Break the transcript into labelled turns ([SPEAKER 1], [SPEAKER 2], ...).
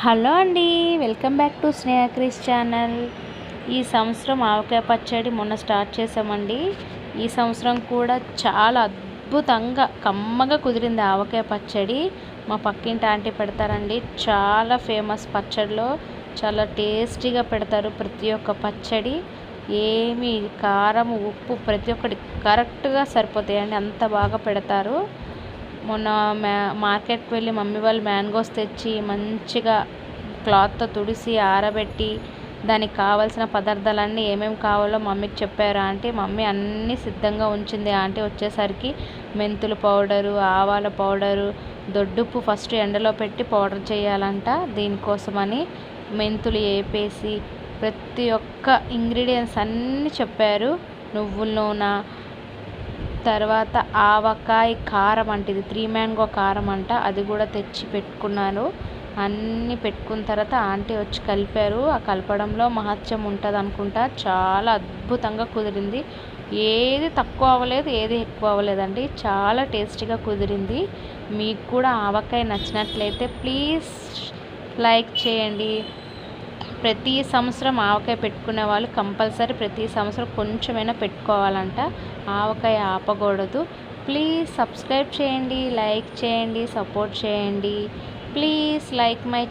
[SPEAKER 1] Hello అండి welcome back to Sneha క్రీస్ channel. ఈ సంవత్సరం ఆవకాయ పచ్చడి మొన్న స్టార్ట్ చేసామండి ఈ సంవత్సరం కూడా చాలా అద్భుతంగా కమ్మగా కుదిరింది ఆవకాయ పచ్చడి. మా పక్కింటి ఆంటీ పెడతారండి చాలా ఫేమస్ పచ్చడిలో. చాలా టేస్టీగా పెడతారు ప్రతి ఒక్క పచ్చడి. ఏమి కారం ఉప్పు ప్రతి ఒక్కటి కరెక్ట్గా సరిపోతాయండి అంత బాగా పెడతారు. మొన్న మ్యా మార్కెట్కి వెళ్ళి మమ్మీ వాళ్ళు మ్యాంగోస్ తెచ్చి మంచిగా క్లాత్తో తుడిసి ఆరబెట్టి దానికి కావాల్సిన పదార్థాలన్నీ ఏమేమి కావాలో మమ్మీకి చెప్పారు ఆంటీ మమ్మీ అన్నీ సిద్ధంగా ఉంచింది ఆంటీ. వచ్చేసరికి మెంతుల పౌడరు ఆవాల పౌడరు దొడ్డుప్పు ఫస్ట్ ఎండలో పెట్టి పౌడర్ చేయాలంట. దీనికోసమని మెంతులు వేపేసి ప్రతి ఒక్క ఇంగ్రీడియంట్స్ అన్నీ చెప్పారు. నువ్వుల నూనె తర్వాత ఆవకాయ కారం అంటే ఇది త్రీ మ్యాంగో కారం అంట అది కూడా తెచ్చి పెట్టుకున్నాను అన్నీ పెట్టుకున్న తర్వాత ఆంటీ వచ్చి కలిపారు. ఆ కలపడంలో మహత్యం ఉంటుంది అనుకుంటా. చాలా అద్భుతంగా కుదిరింది. ఏది తక్కువ అవ్వలేదు ఏది ఎక్కువ అవ్వలేదండి. చాలా టేస్టీగా కుదిరింది. మీకు కూడా ఆవకాయ నచ్చినట్లయితే ప్లీజ్ లైక్ చేయండి. ప్రతి సంవత్సరం ఆవకాయ పెట్టుకునే వాళ్ళు కంపల్సరీ ప్రతి సంవత్సరం కొంచెమైనా పెట్టుకోవాలంట. ఆవకాయ ఆపకూడదు. ప్లీజ్ సబ్స్క్రైబ్ చేయండి లైక్ చేయండి సపోర్ట్ చేయండి. Please like my